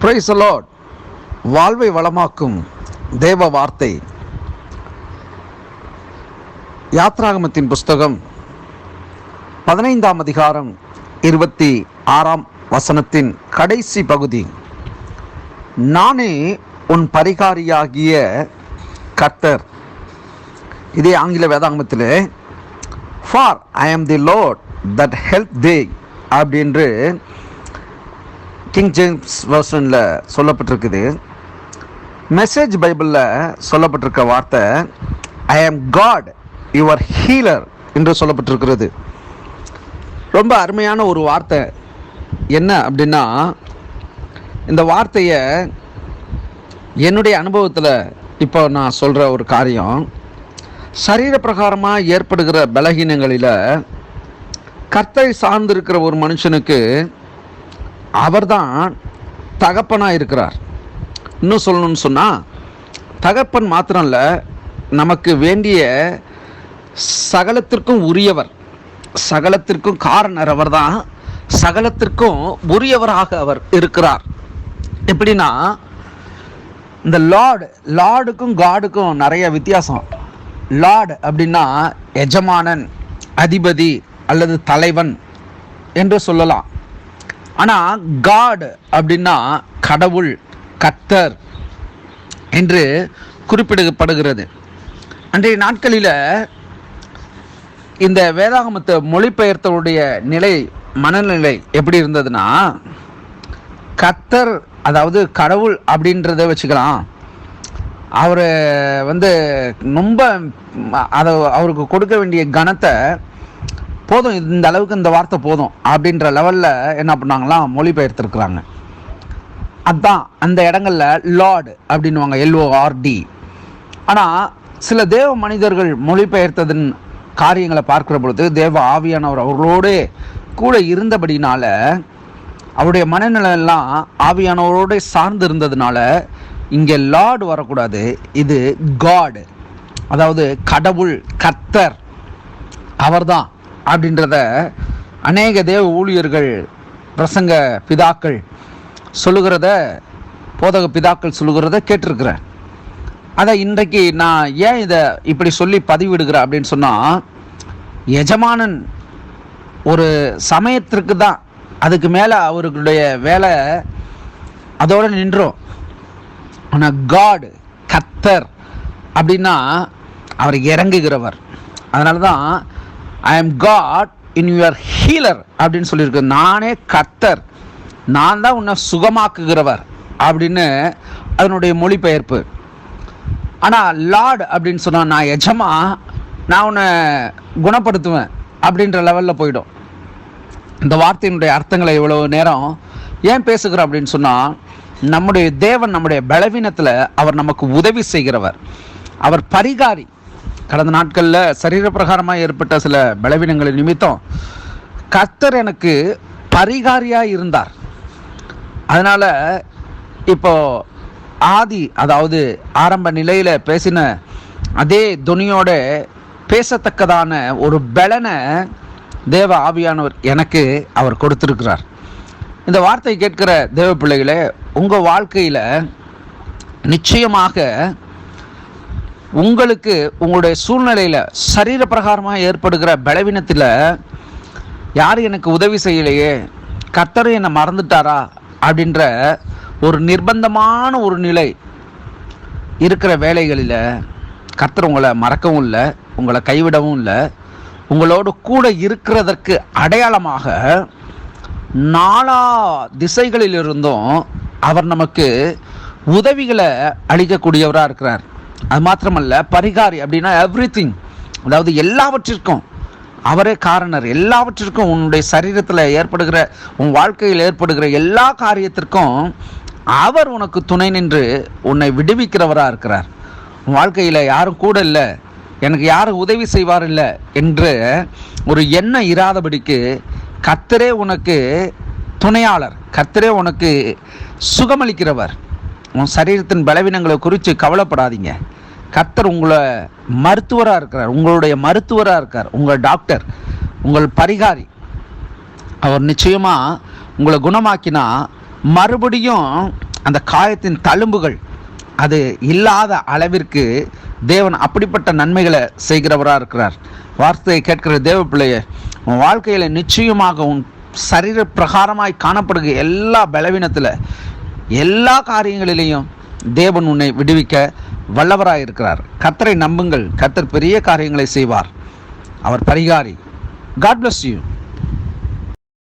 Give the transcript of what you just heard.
Price allot வாழ்வை வளமாக்கும் தேவ வார்த்தை. யாத்ராகமத்தின் புஸ்தகம் பதினைந்தாம் அதிகாரம் இருபத்தி ஆறாம் வசனத்தின் கடைசி பகுதி. நானே உன் பரிகாரியாகிய கர்த்தர். இதே ஆங்கில வேதாகமத்தில் for I am the Lord that help thee அப்படின்று King James வெர்ஷனில் சொல்லப்பட்டிருக்குது. மெசேஜ் பைபிளில் சொல்லப்பட்டிருக்க வார்த்தை ஐ ஆம் காட் யுவர் ஹீலர் என்று சொல்லப்பட்டிருக்கிறது. ரொம்ப அருமையான ஒரு வார்த்தை. என்ன அப்படின்னா இந்த வார்த்தையை என்னுடைய அனுபவத்தில் இப்போ நான் சொல்கிற ஒரு காரியம். சரீரப்பிரகாரமாக ஏற்படுகிற பலகீனங்களில் கர்த்தரை சார்ந்திருக்கிற ஒரு மனுஷனுக்கு அவர்தான் தகப்பனாக இருக்கிறார். இன்னும் சொல்லணும்னு சொன்னால் தகப்பன் மாத்திரம் இல்லை நமக்கு வேண்டிய சகலத்திற்கும் உரியவர் சகலத்திற்கும் காரணர் அவர் தான் சகலத்திற்கும் உரியவராக அவர் இருக்கிறார். எப்படின்னா இந்த லார்டு லார்டுக்கும் காடுக்கும் நிறைய வித்தியாசம். லார்டு அப்படின்னா எஜமானன் அதிபதி அல்லது தலைவன் என்று சொல்லலாம். ஆனால் காட் அப்படின்னா கடவுள் கத்தர் என்று குறிப்பிடப்படுகிறது. அன்றைய நாட்களில் இந்த வேதாகமத்தை மொழிபெயர்த்தவருடைய நிலை மனநிலை எப்படி இருந்ததுன்னா கத்தர் அதாவது கடவுள் அப்படின்றத வச்சுக்கலாம். அவர் வந்து ரொம்ப அதை அவருக்கு கொடுக்க வேண்டிய கணத்தை போதும் இந்த அளவுக்கு இந்த வார்த்தை போதும் அப்படின்ற லெவலில் என்ன பண்ணாங்களாம்? மொழிபெயர்த்துருக்குறாங்க. அதான் அந்த இடங்களில் லார்டு அப்படின்வாங்க எல்ஓஆர்டி ஆனால் சில தேவ மனிதர்கள் மொழிபெயர்த்ததன் காரியங்களை பார்க்குற பொழுது தேவ ஆவியானவர் அவர்களோடு கூட இருந்தபடினால அவருடைய மனநிலை எல்லாம் ஆவியானவரோட சார்ந்து இருந்ததுனால இங்கே லார்டு வரக்கூடாது. இது காடு அதாவது கடவுள் கர்த்தர் அவர்தான். அப்படின்றத அநேக தேவ ஊழியர்கள் பிரசங்க பிதாக்கள் சொல்லுகிறத போதக பிதாக்கள் சொல்லுகிறத கேட்டிருக்கிறேன் அதை இன்றைக்கு நான் ஏன் இதை இப்படி சொல்லி பதிவிடுகிறேன் அப்படின்னு சொன்னால் எஜமானன் ஒரு சமயத்திற்கு தான் அதுக்கு மேலே அவர்களுடைய வேலை அதோடு நின்றோம். ஆனால் காடு கத்தர் அப்படின்னா அவர் இறங்குகிறவர். அதனால தான் I am God in your healer அப்படின்னு சொல்லியிருக்கு. நானே கர்த்தர். நான் தான் உன்னை சுகமாக்குகிறவர் அப்படின்னு அதனுடைய மொழிபெயர்ப்பு. ஆனால் லார்ட் அப்படின்னு சொன்னால் நான் எஜமா நான் உன்னை குணப்படுத்துவேன் அப்படின்ற லெவலில் போயிடும். இந்த வார்த்தையினுடைய அர்த்தங்களை இவ்வளோ நேரம் ஏன் பேசுகிறோம் அப்படின்னு சொன்னால் நம்முடைய தேவன் நம்முடைய பலவீனத்தில் அவர் நமக்கு உதவி செய்கிறவர். அவர் பரிகாரி. கடந்த நாட்களில் சரீரப்பிரகாரமாக ஏற்பட்ட சில பலவீனங்களின் நிமித்தம் கர்த்தர் எனக்கு பரிகாரியாக இருந்தார். அதனால் இப்போ ஆதி அதாவது ஆரம்ப நிலையில் பேசின அதே துணியோட பேசத்தக்கதான ஒரு பலனை தேவ ஆவியானவர் எனக்கு அவர் கொடுத்திருக்கிறார். இந்த வார்த்தை கேட்கிற தேவ பிள்ளைகளே உங்கள் வாழ்க்கையில் நிச்சயமாக உங்களுக்கு உங்களுடைய சூழ்நிலையில் சரீர பிரகாரமாக ஏற்படுகிற பலவீனத்தில் யார் எனக்கு உதவி செய்யலையே? கர்த்தர் என்னை மறந்துட்டாரா? அப்படின்ற ஒரு நிர்பந்தமான ஒரு நிலை இருக்கிற வேலைகளில் கத்தர் உங்களை மறக்கவும் இல்லை உங்களை கைவிடவும் இல்லை. உங்களோடு கூட இருக்கிறதற்கு அடையாளமாக நாலா திசைகளிலிருந்தும் அவர் நமக்கு உதவிகளை அளிக்கக்கூடியவராக இருக்கிறார். அது மாத்திரமல்ல பரிகாரி அப்படின்னா எவ்ரி அதாவது எல்லாவற்றிற்கும். அவரே காரணர். எல்லாவற்றிற்கும் உன்னுடைய சரீரத்தில் ஏற்படுகிற உன் வாழ்க்கையில் ஏற்படுகிற எல்லா காரியத்திற்கும் அவர் உனக்கு துணை நின்று உன்னை விடுவிக்கிறவராக இருக்கிறார். உன் வாழ்க்கையில் யாரும் கூட இல்லை. எனக்கு யாரும் உதவி செய்வார் இல்லை என்று ஒரு எண்ணம் இராதபடிக்கு கத்தரே உனக்கு துணையாளர். கத்தரே உனக்கு சுகமளிக்கிறவர். உன் சரீரத்தின் பலவீனங்களை குறித்து கவலைப்படாதீங்க. கர்த்தர் உங்களை மருத்துவராக இருக்கிறார். உங்களுடைய மருத்துவராக இருக்கார். உங்கள் டாக்டர் உங்கள் பரிகாரி. அவர் நிச்சயமாக உங்களை குணமாக்கினா மறுபடியும் அந்த காயத்தின் தழும்புகள் அது இல்லாத அளவிற்கு தேவன் அப்படிப்பட்ட நன்மைகளை செய்கிறவராக இருக்கிறார். வார்த்தையை கேட்கிற தேவ பிள்ளைய உன் வாழ்க்கையில் நிச்சயமாக உன் சரீர பிரகாரமாய் காணப்படுகிற எல்லா பலவீனத்தில் எல்லா காரியங்களிலேயும் தேவன் உன்னை விடுவிக்க வல்லவராக இருக்கிறார் கத்தரை நம்புங்கள். கத்தர் பெரிய காரியங்களை செய்வார். அவர் பரிகாரி. God bless you